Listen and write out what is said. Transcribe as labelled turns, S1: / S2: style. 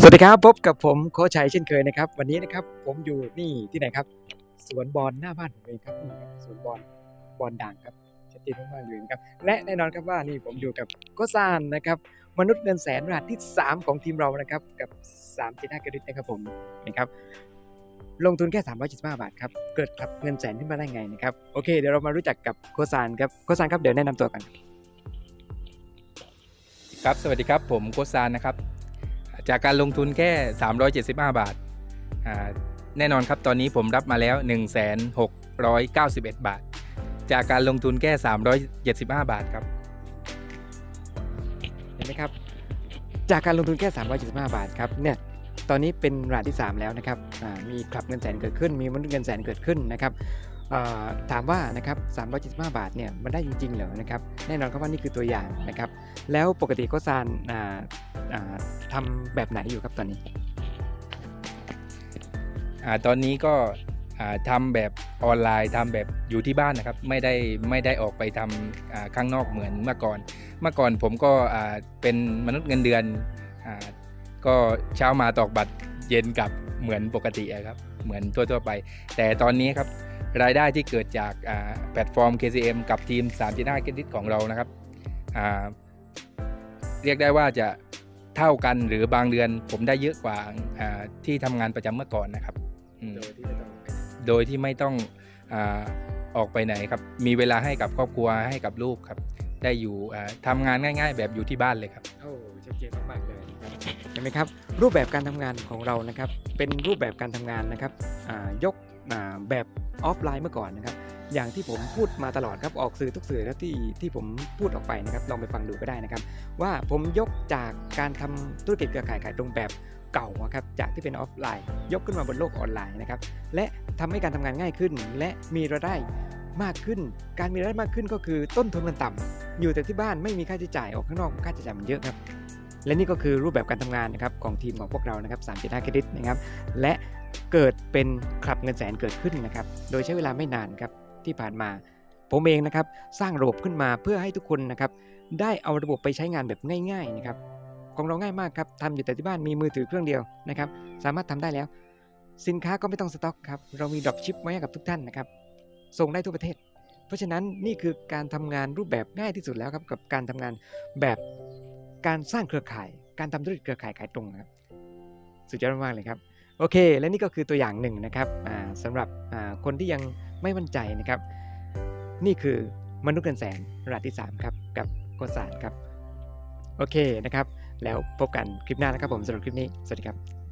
S1: สวัสดีครับพบกับผมโคชัยเช่นเคยนะครับ วันนี้นะครับผมอยู่นี่ที่ไหนครับ สวนบอลหน้าบ้านผมเองครับนี่ครับสวนบอลบอลด่างครับชัดเจนมากๆเลยนะครับและแน่นอนครับว่านี่ผมอยู่กับโกซานนะครับมนุษย์เงินแสนรหัสที่ 3 ของทีมเรานะครับกับ3จีน่ากระดิษนะครับผมนะครับลงทุนแค่ 375 บาทครับเกิดครับเงินแสนขึ้นมาได้ไงนะครับโอเคเดี๋ยวเรามารู้จักกับโกซานครับโกซานครับเดี๋ยวแนะนำตัวกัน
S2: ครับสวัสดีครับผมโกซานนะครับ จากการลงทุนแค่ 375 บาทอ่าแน่นอนครับตอนนี้ผมรับมาแล้ว 1,691 บาท จากการลงทุนแค่ 375 บาทครับ
S1: เห็นไหมครับ จากการลงทุนแค่ 375 บาทครับเนี่ยตอนนี้เป็นรายที่ 3 แล้วนะครับมีคลับเงินแสนเกิดขึ้น มีมนุษย์เงินแสนเกิดขึ้นนะครับ ถามว่านะครับ375 บาทเนี่ยมันได้จริงๆเหรอนะครับแน่นอนครับว่านี่คือตัวอย่างนะครับ แล้วปกติก็ซานอ่าอ่าทำแบบไหนอยู่ครับตอนนี้
S2: อตอนนี้ก็อ่าทำแบบออนไลน์ทำแบบอยู่ที่บ้านนะครับ ไม่ได้ไม่ได้ออกไปทำอ่าข้างนอกเหมือนเมื่อก่อน เมื่อก่อนผมก็เป็นมนุษย์เงินเดือนอก็เช้ามาตอกบัตรเย็นกลับเหมือนปกติครับ เหมือนทั่วๆไป แต่ตอนนี้ครับ รายได้ที่เกิดจากอ่าแพลตฟอร์ม KCM กับทีม3 7 5เครดิตของเรานะครับอ่าเรียกได้ว่าจะเท่ากันหรือบางเดือนผมได้เยอะกว่าอ่าที่ทำงานประจำเมื่อก่อนนะครับอืม
S1: โดยที่ไม่ต้อง
S2: โดยที่ไม่ต้องอาออกไปไหนครับ มีเวลาให้กับครอบครัวให้กับลูกครับ ได้อยู่อ่าทำงานง่าย ๆ แบบอยู่ที่บ้านเลยครับ
S1: โอ้ชัดเจนมากๆเลยนะครับเห็นไหมครับ รูปแบบการทำงานของเรานะครับ เป็นรูปแบบการทำงานนะครับอ่ายกอ่าแบบ ออฟไลน์เมื่อก่อนนะครับอย่างที่ผมพูดมาตลอดครับออกสื่อทุกสื่อแล้วที่ที่ผมพูดออกไปนะครับลองไปฟังดูก็ได้นะครับ ว่าผมยกจากการทำธุรกิจเครือข่ายขายตรงแบบเก่าครับจากที่เป็นออฟไลน์ ยกขึ้นมาบนโลกออนไลน์นะครับและทำให้การทำงานง่ายขึ้น และมีรายได้มากขึ้น การมีรายได้มากขึ้นก็คือต้นทุนมันต่ำอยู่แต่ที่บ้านไม่มีค่าใช้จ่ายออกข้างนอกค่าใช้จ่ายมันเยอะครับ และนี่ก็คือรูปแบบการทำงานนะครับของทีมของพวกเรานะครับ3 7 5เครดิตนะครับ และเกิดเป็นคลับเงินแสนเกิดขึ้นนะครับ โดยใช้เวลาไม่นานครับที่ผ่านมา ผมเองนะครับสร้างระบบขึ้นมาเพื่อให้ทุกคนนะครับได้เอาระบบไปใช้งานแบบง่ายๆนะครับของเราง่ายมากครับทำอยู่แต่ที่บ้านมีมือถือเครื่องเดียวนะครับ สามารถทำได้แล้ว สินค้าก็ไม่ต้องสต็อกครับ เรามีดรอปชิปไว้ให้กับทุกท่านนะครับ ส่งได้ทั่วประเทศ เพราะฉะนั้นนี่คือการทำงานรูปแบบง่ายที่สุดแล้วครับกับการทำงานแบบ การสร้างเครือข่าย การทำธุรกิจเครือข่ายขายตรงนะครับสุดยอดมากเลยครับโอเค และนี่ก็คือตัวอย่างหนึ่งนะครับสำหรับคนที่ยังไม่มั่นใจนะครับ นี่คือมนุษย์เงินแสนระดับที่ 3 ครับกับโกศาสตร์ครับ โอเคนะครับ แล้วพบกันคลิปหน้านะครับผมสำหรับคลิปนี้ สวัสดีครับ